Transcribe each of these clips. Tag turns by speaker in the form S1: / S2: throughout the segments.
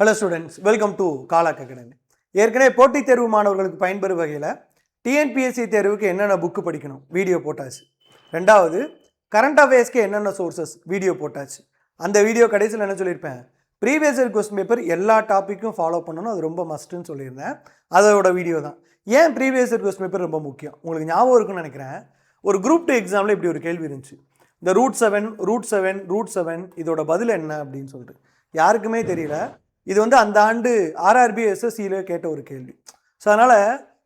S1: Hello students welcome to Kalak academy ஏற்கனவே போட்டித் தேர்வு மாணவர்களுக்கு பயன்பெறும் வகையில் டிஎன்பிஎஸ்சி தேர்வுக்கு என்னென்ன புக்கு படிக்கணும்? வீடியோ போட்டாச்சு. ரெண்டாவது கரண்ட் அஃபேர்ஸ்க்கு என்னென்ன சோர்சஸ் வீடியோ போட்டாச்சு. அந்த வீடியோ கடைசியில் என்ன சொல்லியிருப்பேன்? ப்ரீவியஸ் இயர் கொஸ்டின் பேப்பர் எல்லா டாப்பிக்கும் ஃபாலோ பண்ணணும். அது ரொம்ப மஸ்ட்டுன்னு சொல்லியிருந்தேன். அதோட வீடியோ தான். ஏன் ப்ரீவியஸ் இயர் கொஸ்டின் பேப்பர் ரொம்ப முக்கியம்? உங்களுக்கு ஞாபகம் இருக்குன்னு நினைக்கிறேன். ஒரு குரூப் டூ எக்ஸாமில் இப்படி ஒரு கேள்வி இருந்துச்சு. இந்த root seven root seven root seven இதோட பதில் என்ன அப்படின்னு சொல்லிட்டு. யாருக்குமே தெரியல. இது வந்து அந்த ஆண்டு ஆர்ஆர்பி எஸ்எஸ்சியில் கேட்ட ஒரு கேள்வி. ஸோ அதனால்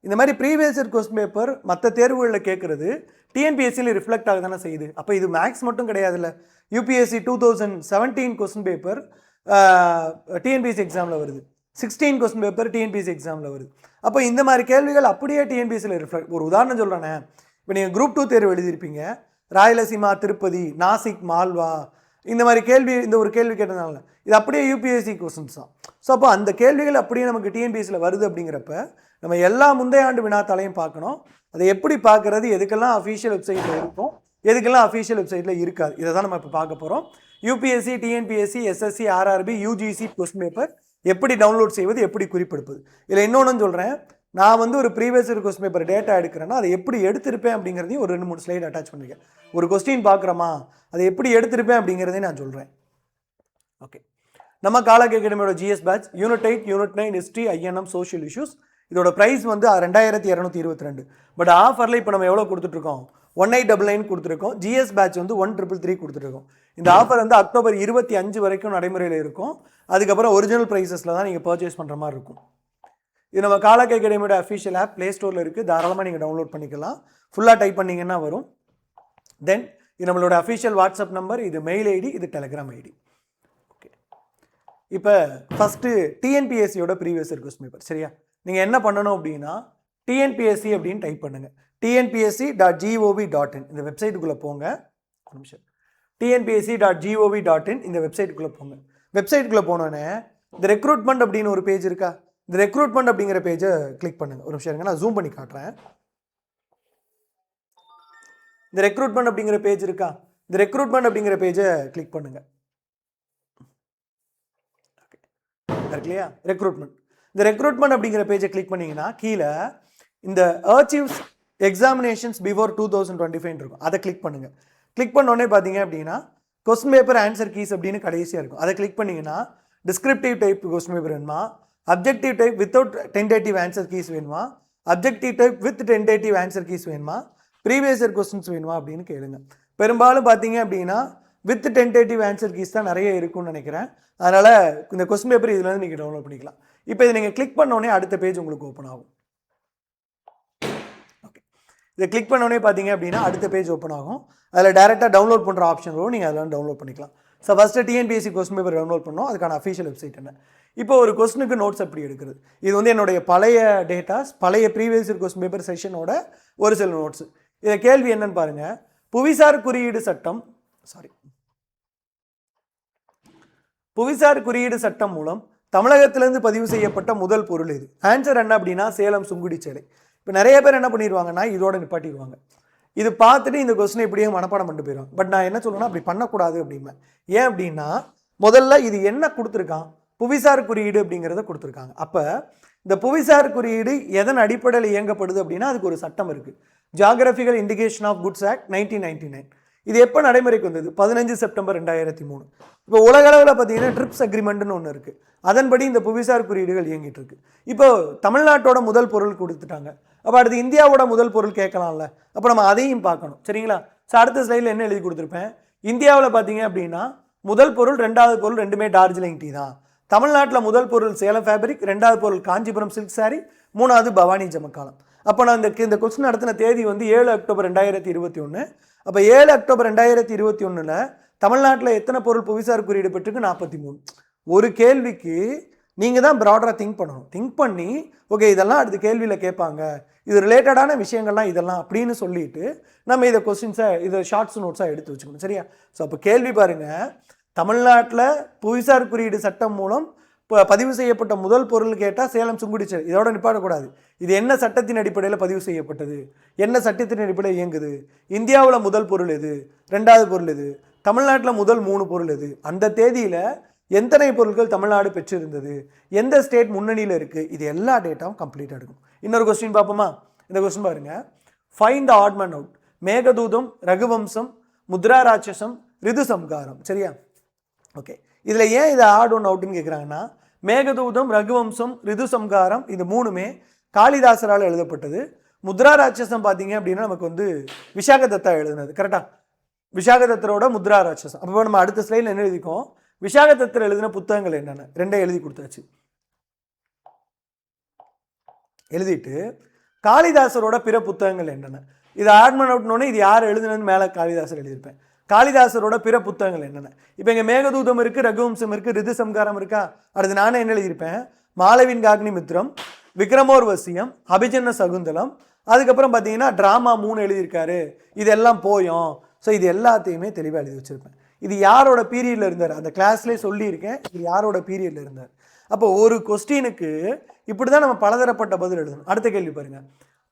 S1: இந்த மாதிரி ப்ரீவியஸ் இயர் கொஸ்டின் பேப்பர் மற்ற தேர்வுகளில் கேட்குறது டிஎன்பிஎஸ்சியில் ரிஃப்ளெக்ட் ஆக தானே செய்யுது. அப்போ இது மேக்ஸ் மட்டும் கிடையாதுல்ல. UPSC two thousand seventeen question paper TNPSC எக்ஸாமில் வருது. சிக்ஸ்டீன் கொஸ்டின் பேப்பர் டிஎன்பிஎஸ்சி எக்ஸாமில் வருது. அப்போ இந்த மாதிரி கேள்விகள் அப்படியே டிஎன்பிஎஸ்சியில் ரிஃப்ளெக்ட் ஒரு உதாரணம் சொல்கிறேனே இப்போ நீங்கள் குரூப் டூ தேர்வு எழுதியிருப்பீங்க. ராயலசீமா திருப்பதி நாசிக் மால்வா இந்த மாதிரி கேள்வி இந்த ஒரு கேள்வி கேட்டதுனால. இது அப்படியே யூபிஎஸ்சி கொஸ்டின்ஸ் தான். ஸோ அப்போ அந்த கேள்விகள் அப்படியே நமக்கு டிஎன்பிஎஸ்சியில் வருது அப்படிங்கிறப்ப நம்ம எல்லா முந்தைய ஆண்டு வினாத்தாலையும் பார்க்கணும். அதை எப்படி பார்க்குறது? எதுக்கெல்லாம் அஃபீஷியல் வெப்சைட்டில் இருக்கும்? எதுக்கெல்லாம் அஃபீஷியல் வெப்சைட்டில் இருக்காது? இதை தான் நம்ம இப்போ பார்க்க போகிறோம் UPSC TNPSC SSC RRB UGC question paper எப்படி டவுன்லோட் செய்வது எப்படி குறிப்பெடுப்பது? இதில் இன்னொன்று சொல்கிறேன் நான் வந்து ஒரு previous year question paper data எடுக்கிறேன்னா அதை எப்படி எடுத்திருப்பேன் அப்படிங்கிறதையும் ஒரு ரெண்டு மூணு ஸ்லைடு அட்டாச் பண்ணிருக்கேன் ஒரு கொஸ்டின் பார்க்குறோமா? அதை எப்படி எடுத்திருப்பேன் அப்படிங்கிறதையும் நான் சொல்கிறேன் ஓகே நம்ம காலக் அகாடமியோட GS batch unit eight unit nine history INM social issues இதோட ப்ரைஸ் வந்து ரெண்டாயிரத்தி இரநூத்தி இருபத்தி ரெண்டு பட் ஆஃபரில் இப்போ நம்ம எவ்வளோ கொடுத்துட்ருக்கோம் ஒன் எயிட் டபுள் நைன் கொடுத்துருக்கோம் ஜிஎஸ் பேட்ச் வந்து ஒன் ட்ரிபிள் த்ரீ கொடுத்துருக்கோம் இந்த ஆஃபர் வந்து அக்டோபர் இருபத்தி அஞ்சு வரைக்கும் நடைமுறையில் இருக்கும். அதுக்கப்புறம் ஒரிஜினல் ப்ரைஸஸில் தான் நீங்கள் பர்ச்சேஸ் பண்ணுற மாதிரி இருக்கும். இது நம்ம காலக் அகாடமியோட அஃபிஷியல் ஆப் ப்ளே ஸ்டோரில் இருக்குது தாராளமாக நீங்கள் டவுன்லோட் பண்ணிக்கலாம். ஃபுல்லாக டைப் பண்ணிங்கன்னா வரும். தென் இது நம்மளோட அஃபிஷியல் வாட்ஸ்அப் நம்பர் இது மெயில் ஐடி இது டெலிகிராம் ஐடி இப்போ ஃபஸ்ட்டு டிஎன்பிஎஸ்சியோட ப்ரீவியஸ் இயர் கொஸ்டின் பேப்பர் சரியா? நீங்கள் என்ன பண்ணணும் அப்படின்னா டிஎன்பிஎஸ்சி அப்படின்னு டைப் பண்ணுங்கள் TNPSC dot gov dot in இந்த வெப்சைட்டுக்குள்ளே போங்க. ஒரு நிமிஷம். TNPSC dot gov dot in இந்த வெப்சைட்டுக்குள்ளே போங்க. வெப்சைட்டுக்குள்ளே போனோடனே இந்த ரெக்ரூட்மெண்ட் அப்படின்னு ஒரு பேஜ் இருக்கா? இந்த ரெக்ரூட்மெண்ட் அப்படிங்கிற பேஜை கிளிக் பண்ணுங்கள் ஒரு நிமிஷம் இருங்க நான் ஜூம் பண்ணி காட்டுறேன். இந்த ரெக்ரூட்மெண்ட் அப்படிங்கிற பேஜ் இருக்கா? இந்த ரெக்ரூட்மெண்ட் அப்படிங்கிற பேஜை கிளிக் இருக்கு இல்லையா? ரெக்ரூட்மெண்ட் இந்த ரெக்ரூட்மெண்ட் அப்படிங்கிற பேஜை கிளிக் பண்ணீங்கன்னா கீழே இந்த archives examinations before two thousand twenty five இருக்கும். அதை கிளிக் பண்ணுங்க. கிளிக் பண்ணோடனே பார்த்தீங்க அப்படின்னா கொஸ்டின் பேப்பர் ஆன்சர் கீஸ் அப்படின்னு கடைசியாக இருக்கும். அதை கிளிக் பண்ணீங்கன்னா டிஸ்கிரிப்டிவ் டைப் கொஸ்டின் பேப்பர் வேணுமா? Objective type without tentative answer keys வேணுமா? Objective type with tentative answer keys வேணுமா? ப்ரீவியஸ் இயர் கொஸ்டின்ஸ் வேணுமா அப்படின்னு கேளுங்க. பெரும்பாலும் பார்த்தீங்க அப்படின்னா வித் டென்டேட்டிவ் ஆன்சர் கீஸ் தான் நிறைய இருக்கும்னு நினைக்கிறேன். அதனால் இந்த கொஸ்டின் பேப்பர் இதுலேருந்து நீங்கள் டவுன்லோட் பண்ணிக்கலாம். இப்போ இதை நீங்கள் கிளிக் பண்ணோடனே அடுத்த பேஜ் உங்களுக்கு ஓப்பன் ஆகும். ஓகே இதை கிளிக் பண்ணோடனே பார்த்தீங்க அப்படின்னா அடுத்த பேஜ் ஓப்பன் ஆகும். அதில் டேரெக்டாக டவுன்லோட் பண்ணுற ஆப்ஷன் வரும் நீங்கள் அதெல்லாம் டவுன்லோட் பண்ணிக்கலாம். So first TNPSC question paper download பண்ணோம். அதுக்கான அஃபிஷியல் வெப்சைட் என்ன? இப்போ ஒரு கொஸ்டினுக்கு நோட்ஸ் எப்படி எடுக்கிறது? இது வந்து என்னுடைய பழைய டேட்டாஸ் பழைய ப்ரீவியஸ் இயர் கொஸ்டின் பேப்பர் செஷனோட ஒரு சில நோட்ஸ் இதை கேள்வி என்னன்னு பாருங்கள் புவிசார் குறியீடு சட்டம் சாரி புவிசார் குறியீடு சட்டம் மூலம் தமிழகத்திலேருந்து பதிவு செய்யப்பட்ட முதல் பொருள் இது. ஆன்சர் என்ன அப்படின்னா சேலம் சுங்குடி சேலை. இப்போ நிறைய பேர் என்ன பண்ணிடுவாங்கன்னா இதோட நிப்பாட்டிடுவாங்க. இது பார்த்துட்டு இந்த கொஸ்டினை இப்படியே மனப்பாடம் பண்ணிட்டு போயிடுவாங்க பட் நான் என்ன சொல்லுவேன்னா அப்படி பண்ணக்கூடாது அப்படிம்பேன். ஏன் அப்படின்னா முதல்ல இது என்ன கொடுத்துருக்கான்? புவிசார் குறியீடு அப்படிங்கிறத கொடுத்துருக்காங்க. அப்போ இந்த புவிசார் குறியீடு எதன் அடிப்படையில் இயங்கப்படுது அப்படின்னா அதுக்கு ஒரு சட்டம் இருக்குது geographical indication of goods act nineteen ninety nine இது எப்போ நடைமுறைக்கு வந்தது? பதினஞ்சு செப்டம்பர் ரெண்டாயிரத்தி மூணு. இப்போ உலகளவில் பார்த்தீங்கன்னா ட்ரிப்ஸ் அக்ரிமெண்ட்னு ஒன்று இருக்குது அதன்படி இந்த புவிசார் குறியீடுகள் இயங்கிட்டு இருக்கு. இப்போ தமிழ்நாட்டோட முதல் பொருள் கொடுத்துட்டாங்க. அப்போ அடுத்து இந்தியாவோட முதல் பொருள் கேட்கலாம்ல. அப்போ நம்ம அதையும் பார்க்கணும். சரிங்களா? ஸோ அடுத்த ஸ்லைடில் என்ன எழுதி கொடுத்துருப்பேன்? இந்தியாவில் பார்த்தீங்க அப்படின்னா முதல் பொருள் ரெண்டாவது பொருள் ரெண்டுமே டார்ஜிலிங் டீ தான். தமிழ்நாட்டில் முதல் பொருள் சேலம் ஃபேப்ரிக் ரெண்டாவது பொருள் காஞ்சிபுரம் சில்க் சாரி மூணாவது பவானி ஜமக்காலம். அப்போ நான் இந்த இந்த கொஸ்டின் நடத்தின தேதி வந்து ஏழு அக்டோபர் ரெண்டாயிரத்தி இருபத்தி ஒன்று அப்போ ஏழு அக்டோபர் ரெண்டாயிரத்தி இருபத்தி ஒன்றில் தமிழ்நாட்டில் எத்தனை பொருள் புவிசார் குறியீடு பெற்றுக்கு நாற்பத்தி மூணு. ஒரு கேள்விக்கு நீங்கள் தான் ப்ராடராக திங்க் பண்ணணும். திங்க் பண்ணி ஓகே இதெல்லாம் அடுத்த கேள்வியில் கேட்பாங்க. இது ரிலேட்டடான விஷயங்கள்லாம் இதெல்லாம் அப்படின்னு சொல்லிட்டு நம்ம இதை கொஸ்டின்ஸை இதை ஷார்ட்ஸ் நோட்ஸாக எடுத்து வச்சுக்கணும். சரியா? ஸோ அப்போ கேள்வி பாருங்கள் தமிழ்நாட்டில் புவிசார் குறியீடு சட்டம் மூலம் இப்போ பதிவு செய்யப்பட்ட முதல் பொருள் கேட்டால் சேலம் சுங்குடிச்சல் இதோட நிப்பாடக்கூடாது. இது என்ன சட்டத்தின் அடிப்படையில் பதிவு செய்யப்பட்டது? என்ன சட்டத்தின் அடிப்படையில் இயங்குது? இந்தியாவில் முதல் பொருள் எது? ரெண்டாவது பொருள் எது? தமிழ்நாட்டில் முதல் மூணு பொருள் எது? அந்த தேதியில் எத்தனை பொருட்கள் தமிழ்நாடு பெற்றிருந்தது? எந்த ஸ்டேட் முன்னணியில் இருக்குது இது எல்லா டேட்டாவும் கம்ப்ளீட்டாக இருக்கும் இன்னொரு கொஸ்டின் பார்ப்போமா? இந்த கொஸ்டின் பாருங்க. Find the odd man out Meghadutam Raghuvamsham Mudrarakshasam Ritusamharam சரியா? ஓகே இதில் ஏன் இதை ஆட் ஒன் அவுட்டுன்னு கேட்குறாங்கன்னா மேகதூதம் ரகுவம்சம் ரிதுசம்காரம் இது மூணுமே காளிதாசரால் எழுதப்பட்டது. முத்ரா ராட்சசம் பார்த்தீங்க அப்படின்னா நமக்கு வந்து விஷாகதத்தா எழுதுனது கரெக்டாக விஷாகதத்தரோட முத்ரா ராட்சசம். அப்போ நம்ம அடுத்த ஸ்லைடில் என்ன எழுதிக்கோம்? விஷாகதத்தில் எழுதின புத்தகங்கள் என்னென்ன? ரெண்டே எழுதி கொடுத்தாச்சு. எழுதிட்டு காளிதாசரோட பிற புத்தகங்கள் என்னென்ன? இது ஆட்மன் அவுட்னோடனே இது யார் எழுதுனதுன்னு மேலே காளிதாசர் எழுதியிருப்பேன். காளிதாசரோட பிற புத்தகங்கள் என்னென்ன? இப்போ இங்கே மேகதூதம் இருக்குது ரகுவம்சம் இருக்குது ரிது சம்காரம் இருக்கா? அடுத்து நானே என்ன எழுதியிருப்பேன்? மாலவின் காக்னி மித்ரம் விக்ரமோர் வசியம் அபிஜன்ன சகுந்தலம் அதுக்கப்புறம் பார்த்தீங்கன்னா ட்ராமா மூணு எழுதியிருக்காரு. இதெல்லாம் போயும். ஸோ இது எல்லாத்தையுமே தெளிவாக எழுதி வச்சுருப்பேன். இது யாரோட பீரியடில் இருந்தார்? அந்த கிளாஸ்லேயே சொல்லியிருக்கேன். இது யாரோட பீரியடில் இருந்தார்? அப்போ ஒரு கொஸ்டினுக்கு இப்படி தான் நம்ம பலதரப்பட்ட பதில் எழுதணும். அடுத்த கேள்வி பாருங்கள்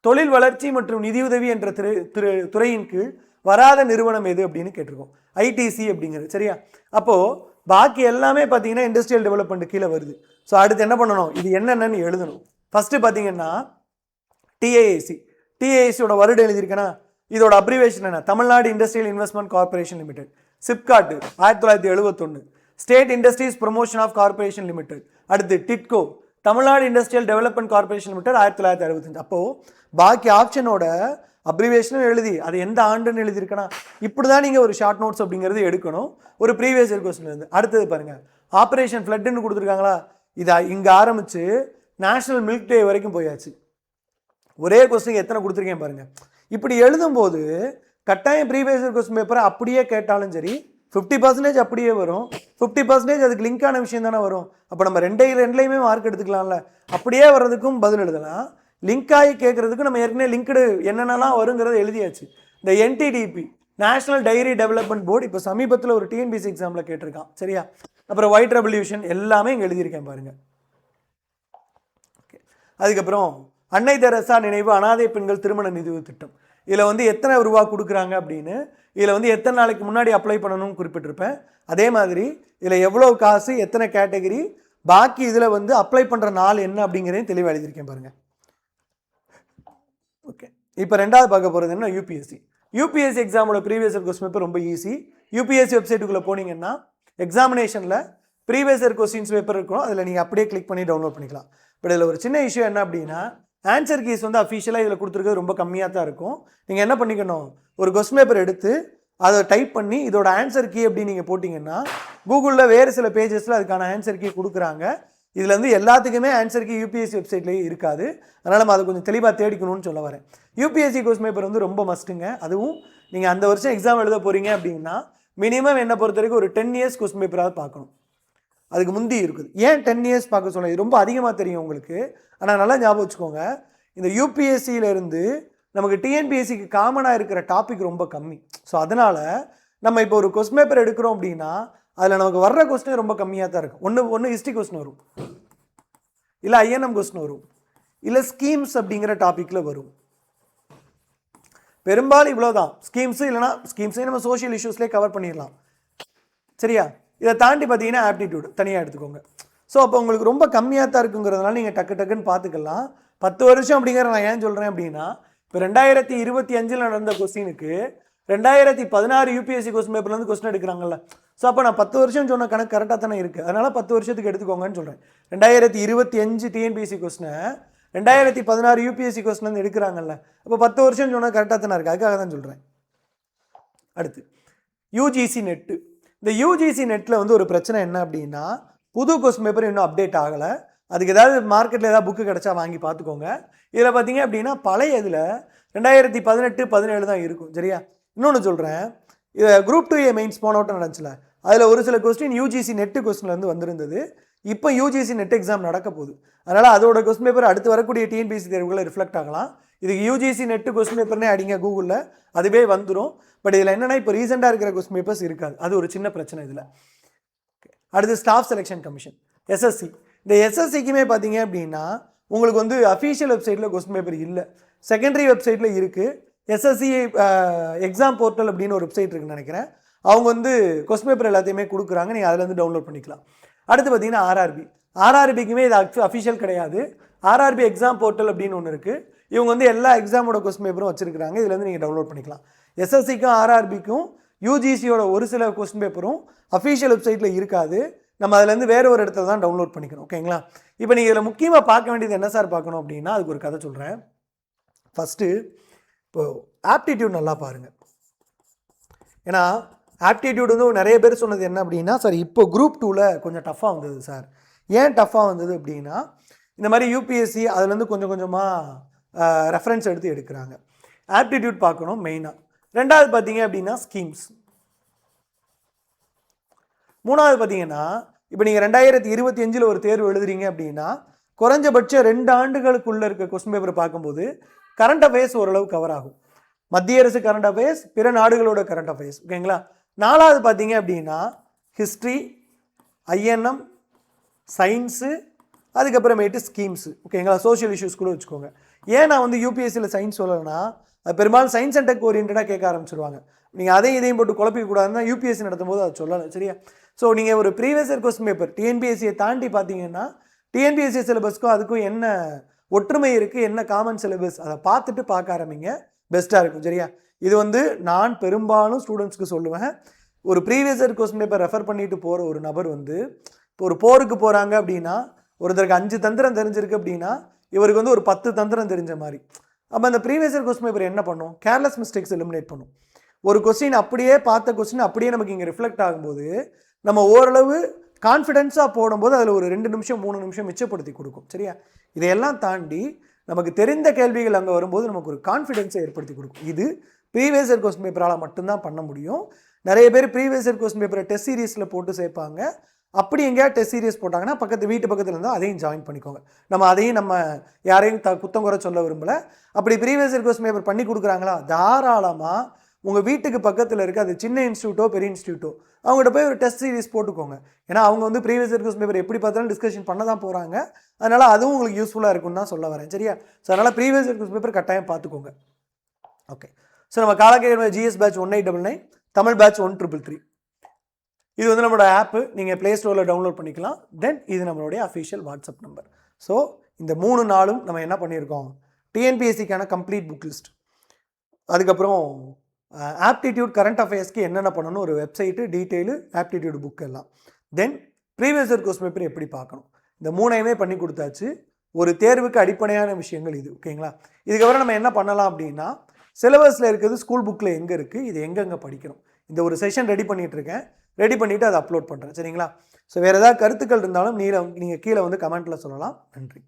S1: தொழில் வளர்ச்சி மற்றும் நிதியுதவி என்ற திரு திரு துறையின் கீழ் வராத நிறுவனம் எது அப்படின்னு கேட்டிருக்கோம். ஐடிசி அப்படிங்கிறது சரியா? அப்போது பாக்கி எல்லாமே பார்த்தீங்கன்னா இண்டஸ்ட்ரியல் டெவலப்மெண்ட் கீழே வருது. ஸோ அடுத்து என்ன பண்ணணும்? இது என்னென்னு எழுதணும். ஃபஸ்ட்டு பார்த்தீங்கன்னா டிஏஏசி டிஏஏசியோட வருடம் எழுதியிருக்கேன்னா இதோட அப்ரிவேஷன் என்ன? Tamil Nadu industrial investment corporation limited SIPCOT ஆயிரத்தி தொள்ளாயிரத்தி எழுபத்தொன்று state industries promotion of corporation limited அடுத்து TIDCO Tamil Nadu industrial development corporation limited ஆயிரத்தி தொள்ளாயிரத்தி அறுபத்தஞ்சு. அப்போது பாக்கி ஆப்ஷனோட அப்ரிவேஷனும் எழுதி அது எந்த ஆண்டுன்னு எழுதியிருக்கனா இப்படி தான் நீங்கள் ஒரு ஷார்ட் நோட்ஸ் அப்படிங்கிறது எடுக்கணும். ஒரு ப்ரீவியஸ் இயர் கொஸ்டின் இருந்து. அடுத்தது பாருங்கள் ஆப்ரேஷன் ஃப்ளட்டுன்னு கொடுத்துருக்காங்களா? இதை இங்கே ஆரம்பித்து நேஷ்னல் மில்க் டே வரைக்கும் போயாச்சு. ஒரே கொஸ்டின் எத்தனை கொடுத்துருக்கேன் பாருங்கள் இப்படி எழுதும்போது கட்டாயம் ப்ரீவியஸ் கொஸ்டின் பேப்பரை அப்படியே கேட்டாலும் சரி ஃபிஃப்டி பர்சன்டேஜ் அப்படியே வரும். ஃபிஃப்டி பர்சன்டேஜ் அதுக்கு லிங்கான விஷயம் தானே வரும். அப்போ நம்ம ரெண்டே ரெண்டுலேயுமே மார்க் எடுத்துக்கலாம்ல. அப்படியே வர்றதுக்கும் பதில் எழுதலாம். லிங்க் ஆகி கேட்குறதுக்கு நம்ம ஏற்கனவே லிங்க்டு என்னென்னலாம் வருங்கிறத எழுதியாச்சு. இந்த NDDB national dairy development board இப்போ சமீபத்தில் ஒரு டிஎன்பிசி எக்ஸாமில் கேட்டிருக்கான். சரியா? அப்புறம் ஒயிட் ரெவல்யூஷன் எல்லாமே இங்கே எழுதியிருக்கேன் பாருங்கள் அதுக்கப்புறம் அன்னை தெரசா நினைவு அனாதை பெண்கள் திருமண நிதி திட்டம். இதில் வந்து எத்தனை ரூபா கொடுக்குறாங்க அப்படின்னு இதில் வந்து எத்தனை நாளைக்கு முன்னாடி அப்ளை பண்ணணும்னு குறிப்பிட்டிருப்பேன். அதே மாதிரி இதில் எவ்வளோ காசு எத்தனை கேட்டகரி பாக்கி இதில் வந்து அப்ளை பண்ணுற நாள் என்ன அப்படிங்கிறதையும் தெளிவாக எழுதியிருக்கேன் பாருங்கள் இப்போ ரெண்டாவது பார்க்க போகிறது என்ன யூபிஎஸ்சி யூபிஎஸ்சி எக்ஸாமோட ப்ரீவியஸ் இயர் கொஸ்டின் பேப்பர் ரொம்ப ஈஸி யூபிஎஸ்சி வெப்சைட்டுக்குள்ளே போனீங்கன்னா எக்ஸாமினேஷனில் ப்ரீவியஸ் இயர் கொஸ்டின்ஸ் பேப்பர் இருக்கும். அதில் நீங்கள் அப்படியே கிளிக் பண்ணி டவுன்லோட் பண்ணிக்கலாம். பட் இதில் ஒரு சின்ன இஷ்யூ என்ன அப்படின்னா ஆன்சர் கீஸ் வந்து அஃபிஷியலாக இதில் கொடுத்துருக்கிறது ரொம்ப கம்மியாக தான் இருக்கும். நீங்கள் என்ன பண்ணிக்கணும்? ஒரு கொஸ்டின் பேப்பர் எடுத்து அதை டைப் பண்ணி இதோட ஆன்சர் கீ அப்படின்னு நீங்கள் போட்டிங்கன்னா கூகுளில் வேறு சில பேஜஸில் அதுக்கான ஆன்சர் கீ கொடுக்குறாங்க. இதில் வந்து எல்லாத்துக்குமே ஆன்சருக்கு யூபிஎஸ்சி வெப்சைட்லேயே இருக்காது. அதனால் நம்ம அதை கொஞ்சம் தெளிவாக தேடிக்கணும்னு சொல்ல வரேன். யூபிஎஸ்சி கொஸ்டின் பேப்பர் வந்து ரொம்ப மஸ்ட்டுங்க அதுவும் நீங்கள் அந்த வருஷம் எக்ஸாம் எழுத போகிறீங்க அப்படின்னா மினிமம் என்னை பொறுத்த வரைக்கும் ஒரு டென் இயர்ஸ் கொஸ்டின் பேப்பராக பார்க்கணும். அதுக்கு முந்தி இருக்குது. ஏன் டென் இயர்ஸ் பார்க்க சொல்ல இது ரொம்ப அதிகமாக தெரியும் உங்களுக்கு. ஆனால் நல்லா ஞாபகம் வச்சுக்கோங்க. இந்த யூபிஎஸ்சியில இருந்து நமக்கு டிஎன்பிஎஸ்சிக்கு காமனாக இருக்கிற டாபிக் ரொம்ப கம்மி. ஸோ அதனால் நம்ம இப்போ ஒரு கொஸ்டின் பேப்பர் எடுக்கிறோம் அப்படின்னா அதில் நமக்கு வர்ற கொஸ்டின் ரொம்ப கம்மியாக தான் இருக்கும். ஒன்று ஒன்று ஹிஸ்ட்ரி கொஸ்டின் வரும். இல்லை ஐஎன்எம் கொஸ்டின் வரும். இல்லை ஸ்கீம்ஸ் அப்படிங்கிற டாப்பிக்கில் வரும். பெரும்பாலும் இவ்வளோ தான் ஸ்கீம்ஸு இல்லைனா ஸ்கீம்ஸே நம்ம சோஷியல் இஷ்யூஸ்லேயே கவர் பண்ணிடலாம். சரியா? இதை தாண்டி பார்த்தீங்கன்னா ஆப்டிடியூட் தனியாக எடுத்துக்கோங்க. ஸோ அப்போ உங்களுக்கு ரொம்ப கம்மியாக தான் இருக்குங்கிறதுனால நீங்கள் டக்கு டக்குன்னு பார்த்துக்கலாம். பத்து வருஷம் அப்படிங்கிற நான் ஏன் சொல்கிறேன் அப்படின்னா இப்போ ரெண்டாயிரத்தி இருபத்தி அஞ்சில் நடந்த கொஸ்டினுக்கு ரெண்டாயிரத்தி பதினாறு யூபிஎஸ்சி கொஸ்டின் பேப்பர்லேருந்து கொஸ்டின் எடுக்கிறாங்கல்ல. ஸோ அப்போ நான் பத்து வருஷம் சொன்ன கணக்கு கரெக்டாக தானே இருக்குது அதனால் பத்து வருஷத்துக்கு எடுத்துக்கோங்கன்னு சொல்கிறேன் ரெண்டாயிரத்தி இருபத்தி அஞ்சு டிஎன்பிஎஸ்சி கொஸ்டினை ரெண்டாயிரத்தி பதினாறு யூபிஎஸ்சி கொஸ்டின் எடுக்கிறாங்கல்ல. அப்போ பத்து வருஷம் சொன்னால் கரெக்டாக தானே இருக்குது அதுக்காக தான் சொல்கிறேன் அடுத்து யூஜிசி நெட்டு இந்த யூஜிசி நெட்டில் வந்து ஒரு பிரச்சனை என்ன அப்படின்னா புது கொஸ்டின் பேப்பர் இன்னும் அப்டேட் ஆகலை. அதுக்கு ஏதாவது மார்க்கெட்டில் ஏதாவது புக்கு கிடச்சா வாங்கி பார்த்துக்கோங்க. இதில் பார்த்தீங்க அப்படின்னா பழைய இதில் ரெண்டாயிரத்தி பதினெட்டு பதினேழு தான் இருக்கும். சரியா? இன்னொன்று சொல்கிறேன் இதை குரூப் டூ ஏ மெயின்ஸ் போனோட்டம் நடந்துச்சுல. அதில் ஒரு சில கொஸ்டின் யூஜிசி நெட்டு கொஸ்டின்லேருந்து வந்திருந்தது. இப்போ யூஜிசி நெட் எக்ஸாம் நடக்க போகுது. அதனால் அதோட கொஸ்டின் பேப்பர் அடுத்து வரக்கூடிய டிஎன்பிசி தேர்வுகளை ரிஃப்ளெக்ட் ஆகலாம். இதுக்கு யூஜிசி நெட்டு கொஸ்டின் பேப்பர்னே அடிங்க கூகுளில் அதுவே வந்துடும் பட் இதில் என்னென்னா இப்போ ரீசெண்டாக இருக்கிற கொஸ்டின் பேப்பர்ஸ் இருக்காது. அது ஒரு சின்ன பிரச்சனை இதில். அடுத்து ஸ்டாஃப் செலெக்ஷன் கமிஷன் எஸ்எஸ்சி இந்த எஸ்எஸ்சிக்குமே பார்த்தீங்க அப்படின்னா உங்களுக்கு வந்து அஃபீஷியல் வெப்சைட்டில் கொஸ்டின் பேப்பர் இல்லை. செகண்டரி வெப்சைட்டில் இருக்குது எஸ்எஸ்சி எக்ஸாம் போர்ட்டல் அப்படின்னு ஒரு வெப்சைட் இருக்குன்னு நினைக்கிறேன். அவங்க வந்து கொஸ்ட் பேப்பர் எல்லாத்தையுமே கொடுக்குறாங்க. நீங்கள் அதில் வந்து டவுன்லோட் பண்ணிக்கலாம். அடுத்து பார்த்தீங்கன்னா ஆர்ஆர்பி ஆர்ஆர்பிக்குமே இது அஃபிஷியல் கிடையாது. ஆர்ஆர்பி எக்ஸாம் போர்ட்டல் அப்படின்னு ஒன்று இருக்குது இவங்க வந்து எல்லா எக்ஸாமோட கொஸ்டின் பேப்பரும் வச்சுருக்காங்க இதில் இருந்து நீங்கள் டவுன்லோட் பண்ணிக்கலாம். எஸ்எஸ்சிக்கும் ஆர்ஆர்பிக்கும் யூஜிசியோட ஒரு சில கொஸ்டின் பேப்பரும் அஃபிஷியல் வெப்சைட்டில் இருக்காது. நம்ம அதுலேருந்து வேற ஒரு இடத்துல தான் டவுன்லோட் பண்ணிக்கணும் ஓகேங்களா இப்போ நீங்கள் இதில் முக்கியமாக பார்க்க வேண்டியது என்ன சார் பார்க்கணும் அப்படின்னா அதுக்கு ஒரு கதை சொல்கிறேன் ஃபஸ்ட்டு இப்போ ஆப்டிடியூட் நல்லா பாருங்கள் ஏன்னா ஆப்டிடியூட் வந்து நிறைய பேர் சொன்னது என்ன அப்படின்னா சார் இப்போ குரூப் டூவில் கொஞ்சம் டஃப்பாக வந்தது சார். ஏன் டஃப்பாக வந்தது அப்படின்னா இந்த மாதிரி யூபிஎஸ்சி அதுலேருந்து கொஞ்சம் கொஞ்சமாக ரெஃபரன்ஸ் எடுத்து எடுக்கிறாங்க. ஆப்டிடியூட் பார்க்கணும் மெயினாக ரெண்டாவது பார்த்தீங்க அப்படின்னா ஸ்கீம்ஸ் மூணாவது பார்த்தீங்கன்னா இப்போ நீங்கள் ரெண்டாயிரத்தி இருபத்தி அஞ்சில் ஒரு தேர்வு எழுதுறீங்க அப்படின்னா குறைஞ்சபட்சம் ரெண்டு ஆண்டுகளுக்குள்ளே இருக்க கொஸ்டின் பேப்பர் பார்க்கும்போது கரண்ட் அஃபேர்ஸ் ஓரளவு கவர் ஆகும். மத்திய அரசு கரண்ட் அஃபேர்ஸ் பிற நாடுகளோட கரண்ட் அஃபேர்ஸ் ஓகேங்களா? நாலாவது பார்த்தீங்க அப்படின்னா ஹிஸ்ட்ரி ஐஎன்எம் சயின்ஸு அதுக்கப்புறமேட்டு ஸ்கீம்ஸு ஓகேங்களா சோஷியல் இஷ்யூஸ் கூட வச்சுக்கோங்க. ஏன் நான் வந்து யூபிஎஸ்சியில் சயின்ஸ் சொல்லலைன்னா அது பெரும்பாலும் சயின்ஸ் அண்ட் டெக் ஓரியன்டாக கேட்க ஆரம்பிச்சிருவாங்க. நீங்கள் அதையும் இதையும் போட்டு குழப்பிக்க கூடாதுன்னா யூபிஎஸ்சி நடத்தும் போது அதை சொல்லலை சரியா? ஸோ நீங்கள் ஒரு ப்ரீவியஸ் இயர் கொஸ்டின் பேப்பர் டிஎன்பிஎஸ்சியை தாண்டி பார்த்தீங்கன்னா டிஎன்பிஎஸ்சி சிலபஸ்க்கும் அதுக்கும் என்ன ஒற்றுமை இருக்குது என்ன காமன் சிலபஸ் அதை பார்த்துட்டு பார்க்க ஆரம்பிங்க. பெஸ்ட்டாக இருக்கும் சரியா? இது வந்து நான் பெரும்பாலும் ஸ்டூடெண்ட்ஸ்க்கு சொல்லுவேன். ஒரு previous year question paper refer பண்ணிட்டு போகிற ஒரு நபர் வந்து இப்போ ஒரு போருக்கு போகிறாங்க அப்படின்னா ஒருத்தருக்கு அஞ்சு தந்திரம் தெரிஞ்சிருக்கு அப்படின்னா இவருக்கு வந்து ஒரு பத்து தந்திரம் தெரிஞ்ச மாதிரி. அப்போ அந்த ப்ரீவியஸ் இயர் கொஸ்டின் பேப்பர் என்ன பண்ணும்? கேர்லெஸ் மிஸ்டேக்ஸ் எலிமினேட் பண்ணும். ஒரு கொஸ்டின் அப்படியே பார்த்த கொஸ்டின் அப்படியே நமக்கு இங்கே ரிஃப்ளெக்ட் ஆகும்போது நம்ம ஓரளவு கான்ஃபிடென்ஸாக போடும்போது அதில் ஒரு ரெண்டு நிமிஷம் மூணு நிமிஷம் மிச்சப்படுத்தி கொடுக்கும். சரியா? இதையெல்லாம் தாண்டி நமக்கு தெரிந்த கேள்விகள் அங்கே வரும்போது நமக்கு ஒரு கான்ஃபிடென்ஸை ஏற்படுத்தி கொடுக்கும். இது ப்ரீவியஸ் இயர் கொஸ்டின் பேப்பரால் மட்டும்தான் பண்ண முடியும். நிறைய பேர் ப்ரீவியஸ் இயர் கொஸ்டின் பேப்பரை டெஸ்ட் சீரீஸில் போட்டு சேர்ப்பாங்க. அப்படி எங்கேயா டெஸ்ட் சீரியஸ் போட்டாங்கன்னா பக்கத்து வீட்டு பக்கத்தில் இருந்தால் அதையும் ஜாயின் பண்ணிக்கோங்க. நம்ம அதையும் நம்ம யாரையும் த குத்தம் குறை சொல்ல விரும்பலை. அப்படி ப்ரீவியஸ் இயர் கொஸ்டின் பேப்பர் பண்ணி கொடுக்குறாங்களா? தாராளமாக உங்கள் வீட்டுக்கு பக்கத்தில் இருக்க அது சின்ன இன்ஸ்டியூட்டோ பெரிய இன்ஸ்டியூட்டோ அவங்ககிட்ட போய் ஒரு டெஸ்ட் சீரிஸ் போட்டுக்கோங்க. ஏன்னா அவங்க வந்து ப்ரீவியஸ் இயர் கொஸ்டின் பேப்பர் எப்படி பார்த்தாலும் டிஸ்கஷன் பண்ண தான் போகிறாங்க அதனால் அதுவும் உங்களுக்கு யூஸ்ஃபுல்லாக இருக்கும்னு தான் சொல்ல வரேன். சரியா? ஸோ அதனால் ப்ரீவியஸ் இயர் கொஸ்டின் பேப்பர் கட்டாயம் பார்த்துக்கோங்க. ஓகே ஸோ நம்ம காலக்கேடு GS batch one eight double nine Tamil batch one triple three இது வந்து நம்மளோட ஆப்பு நீங்கள் ப்ளே ஸ்டோரில் டவுன்லோட் பண்ணிக்கலாம். தென் இது நம்மளுடைய அஃபிஷியல் வாட்ஸ்அப் நம்பர் ஸோ இந்த மூணு நாளும் நம்ம என்ன பண்ணியிருக்கோம்? டிஎன்பிஎஸ்சிக்கான கம்ப்ளீட் புக் லிஸ்ட் அதுக்கப்புறம் ஆப்டிடியூட் கரண்ட் அஃபேர்ஸ்க்கு என்னென்ன பண்ணணும் ஒரு வெப்சைட்டு டீட்டெயிலு ஆப்டிடியூட் புக் எல்லாம். Then previous year question paper எப்படி பார்க்கணும்? இந்த மூணையுமே பண்ணி கொடுத்தாச்சு. ஒரு தேர்வுக்கு அடிப்படையான விஷயங்கள் இது ஓகேங்களா இதுக்கப்புறம் நம்ம என்ன பண்ணலாம் அப்படின்னா சிலபஸில் இருக்கிறது ஸ்கூல் புக்கில் எங்கே இருக்குது இது எங்கெங்கே படிக்கணும்? இந்த ஒரு செஷன் ரெடி பண்ணிகிட்ருக்கேன் ரெடி பண்ணிவிட்டு அதை அப்லோட் பண்ணுறேன் சரிங்களா? ஸோ வேறு ஏதாவது கருத்துக்கள் இருந்தாலும் நீல நீங்கள் கீழே வந்து கமெண்ட்டில் சொல்லலாம். நன்றி.